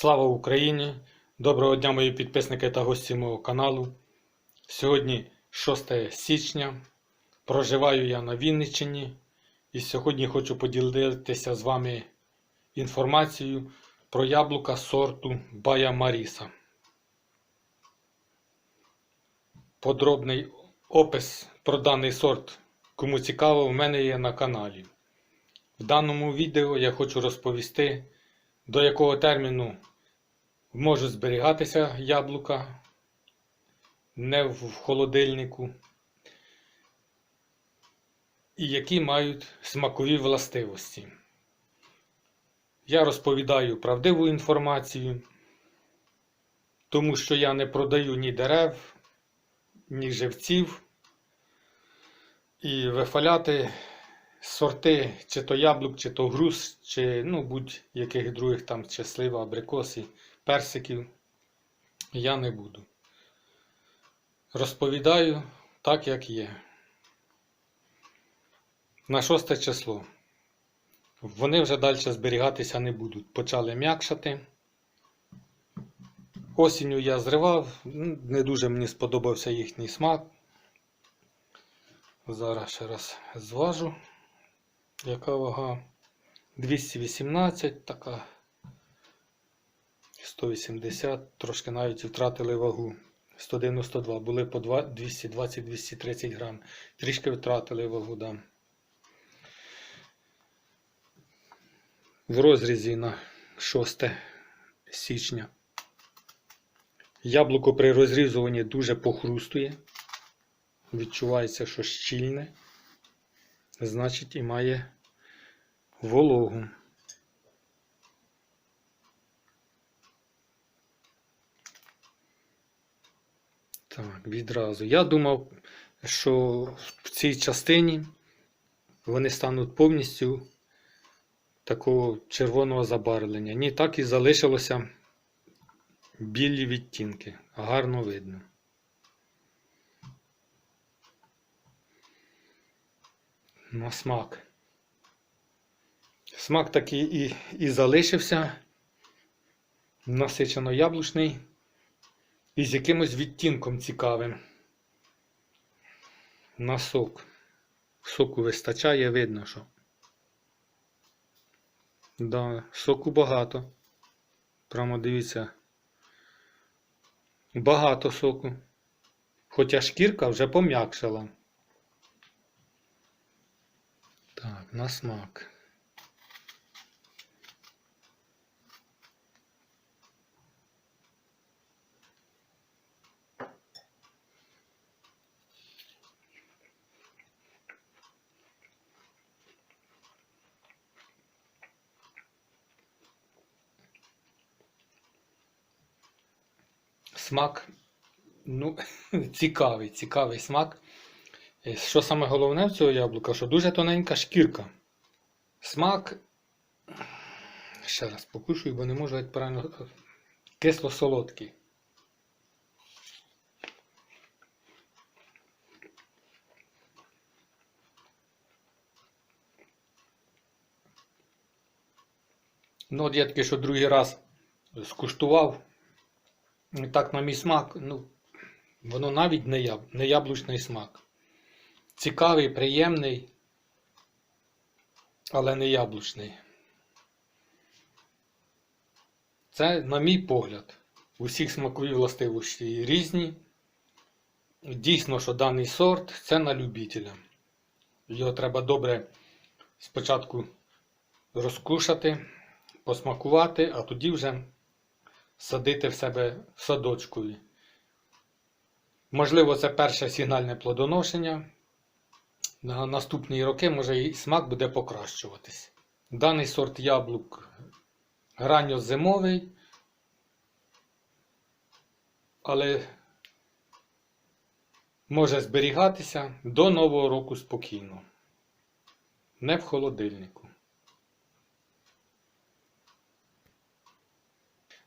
Слава Україні! Доброго дня, мої підписники та гості мого каналу. Сьогодні 6 січня. Проживаю я на Вінниччині і сьогодні хочу поділитися з вами інформацією про яблука сорту Бая Маріса. Подробний опис про даний сорт, кому цікаво, в мене є на каналі. В даному відео я хочу розповісти, до якого терміну можуть зберігатися яблука не в холодильнику, і які мають смакові властивості. Я розповідаю правдиву інформацію, тому що я не продаю ні дерев, ні живців. І вихваляти сорти, чи то яблук, чи то груз, чи ну, будь-яких других там чи слива, абрикоси, персиків я не буду. Розповідаю так, як є. На шосте число. Вони вже далі зберігатися не будуть. Почали м'якшати. Осінню я зривав, не дуже мені сподобався їхній смак. Зараз ще раз зважу. Яка вага? 218, така 180, трошки навіть втратили вагу. 192, були по 220-230 грам. Трішки втратили вагу, да. В розрізі на 6 січня. Яблуко при розрізуванні дуже похрустує. Відчувається, що щільне. Значить, і має вологу. Так, відразу. Я думав, що в цій частині вони стануть повністю такого червоного забарвлення. Ні, так і залишилося білі відтінки. Гарно видно. На смак. Смак такий і, і залишився. Насичено яблучний і з якимось відтінком цікавим. На сок. Соку вистачає, видно, що. Да, соку багато. Прямо дивіться. Багато соку. Хоча шкірка вже пом'якшала. Так, на смак. Смак, ну, цікавий, цікавий смак. Е, Що саме головне в цього яблука, що дуже тоненька шкірка. Смак. Ще раз покушую, бо не можу геть правильно кисло-солодкий. Ну, от я таки, що другий раз скуштував. Так, на мій смак, ну, воно навіть не, яб... не яблучний смак. Цікавий, приємний, але не яблучний. Це, на мій погляд, усіх смакові властивості різні. Дійсно, що даний сорт це на любителя. Його треба добре спочатку розкушати, посмакувати, а тоді вже садити в себе в садочкові. Можливо, це перше сигнальне плодоношення. На наступні роки може і смак буде покращуватись. Даний сорт яблук ранньозимовий, але може зберігатися до Нового року спокійно. Не в холодильнику.